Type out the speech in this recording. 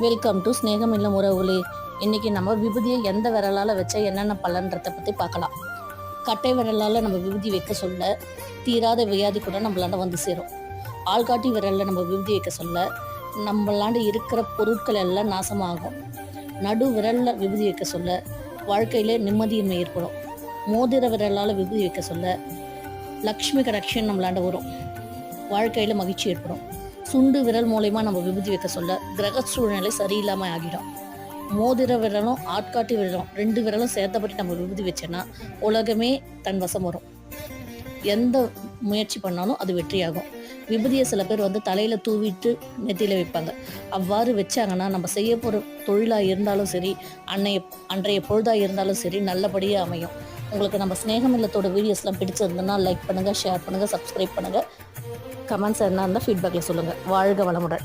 Welcome to ஸ்நேகம் இல்லம் உறவுகளே இன்றைக்கி நம்ம விபூதியை எந்த விரலால் வச்சா என்னென்ன பலன்றதை பற்றி பார்க்கலாம். கட்டை விரலால் நம்ம விபூதி வைக்க சொல்ல தீராத வியாதி கூட நம்மளாண்ட வந்து சேரும். ஆள்காட்டி விரலில் நம்ம விபூதி வைக்க சொல்ல நம்மளாண்ட இருக்கிற பொருட்கள் எல்லாம் நாசமாகும். நடு விரலில் விபூதி வைக்க சொல்ல வாழ்க்கையிலே நிம்மதியின்மை ஏற்படும். மோதிர விரலால் விபூதி வைக்க சொல்ல லக்ஷ்மி கனெக்ஷன் நம்மளாண்ட வரும். வாழ்க்கையில் மகிழ்ச்சி ஏற்படும். சுண்டு விரல் மூலயமா நம்ம விபூதி வைக்க சொல்ல கிரக சூழ்நிலை சரியில்லாமல் ஆகிடும். மோதிர விரலும் ஆட்காட்டி விரலும் ரெண்டு விரலும் சேர்த்தபடி நம்ம விபூதி வச்சோன்னா உலகமே தன் வசம் வரும். எந்த முயற்சி பண்ணாலும் அது வெற்றியாகும். விபூதியை சில பேர் வந்து தலையில் தூவிட்டு நெத்தியில் வைப்பாங்க. அவ்வாறு வச்சாங்கன்னா நம்ம செய்ய போகிற தொழிலாக இருந்தாலும் சரி அன்னைய அன்றைய பொழுதாக இருந்தாலும் சரி நல்லபடியாக அமையும். உங்களுக்கு நம்ம ஸ்நேகம் இல்லத்தோட வீடியோஸ்லாம் பிடிச்சிருந்ததுன்னா லைக் பண்ணுங்கள் ஷேர் பண்ணுங்கள் சப்ஸ்கிரைப் பண்ணுங்கள் கமெண்ட்ஸ் என்ன இருந்தால் ஃபீட்பேக்கில் சொல்லுங்கள் வாழ்க வளமுடன்.